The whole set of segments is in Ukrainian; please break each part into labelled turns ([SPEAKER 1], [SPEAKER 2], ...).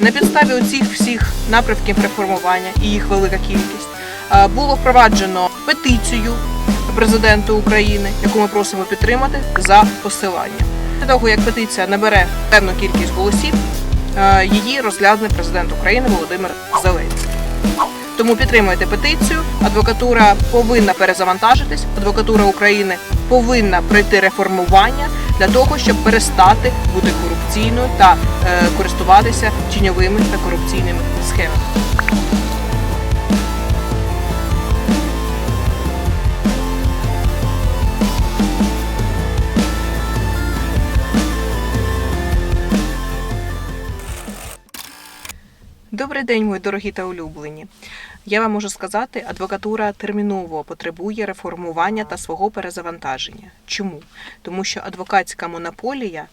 [SPEAKER 1] На підставі оцих всіх напрямків реформування і їх велика кількість е, було впроваджено петицію президенту України, яку ми просимо підтримати за посиланням. Після того, як петиція набере певну кількість голосів, е, її розгляне президент України Володимир Зеленський. Тому підтримуйте петицію. Адвокатура повинна перезавантажитись. Адвокатура України повинна пройти реформування для того, щоб перестати бути корупційною та е, користуватися тіньовими та корупційними схемами. Добрий день, мої дорогі та улюблені. Я вам можу сказати, адвокатура терміново потребує реформування та свого перезавантаження. Чому? Тому що адвокатська монополія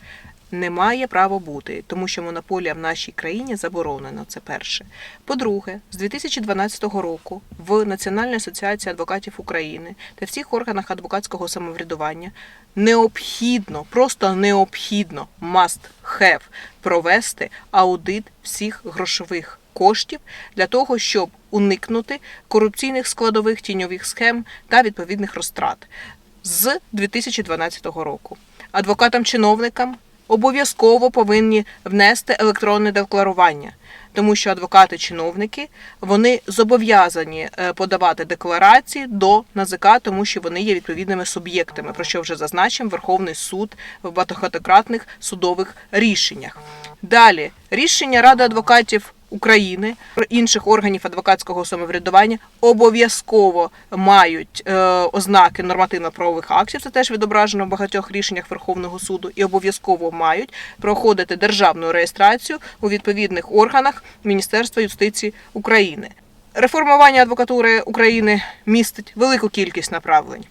[SPEAKER 1] не має права бути, тому що монополія в нашій країні заборонена. Це перше. По-друге, з 2012 року в Національній асоціації адвокатів України та всіх органах адвокатського самоврядування необхідно, просто необхідно must have провести аудит всіх грошових коштів для того, щоб уникнути корупційних складових тіньових схем та відповідних розтрат з 2012 року. Адвокатам-чиновникам обов'язково повинні внести електронне декларування, тому що адвокати-чиновники вони зобов'язані е, подавати декларації до НАЗК, тому що вони є відповідними суб'єктами, про що вже зазначив Верховний суд в багатократних судових рішеннях. Далі рішення Ради адвокатів України інших органів адвокатського самоврядування обов'язково мають е, ознаки нормативно-правових актів. Це теж відображено в багатьох рішеннях Верховного суду, і обов'язково мають проходити державну реєстрацію у відповідних органах Міністерства юстиції України. Реформування адвокатури України містить велику кількість направлень.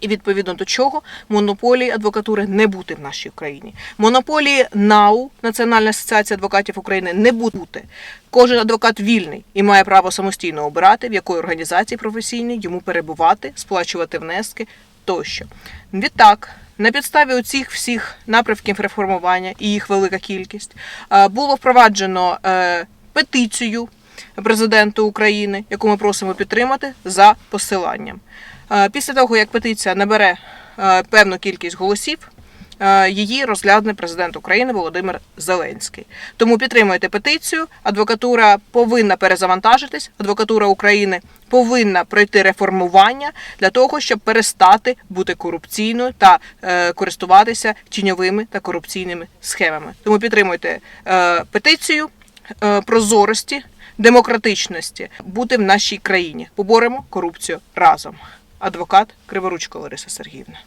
[SPEAKER 1] І відповідно до чого монополії адвокатури не бути в нашій країні. Монополії НАУ Національна асоціація адвокатів України не бути. Кожен адвокат вільний і має право самостійно обирати, в якої організації професійній йому перебувати, сплачувати внески тощо. Відтак. На підставі оцих всіх напрямків реформування і їх велика кількість е, було впроваджено е, петицію президенту України, яку ми просимо підтримати за посиланням. Е, Після того, як петиція набере е, певну кількість голосів, е, її розгляне президент України Володимир Зеленський. Тому підтримуйте петицію. Адвокатура повинна перезавантажитись. Адвокатура України повинна пройти реформування для того, щоб перестати бути корупційною та користуватися тіньовими та корупційними схемами. Тому підтримуйте петицію прозорості, демократичності бути в нашій країні. Поборемо корупцію разом. Адвокат Криворучко Лариса Сергіївна.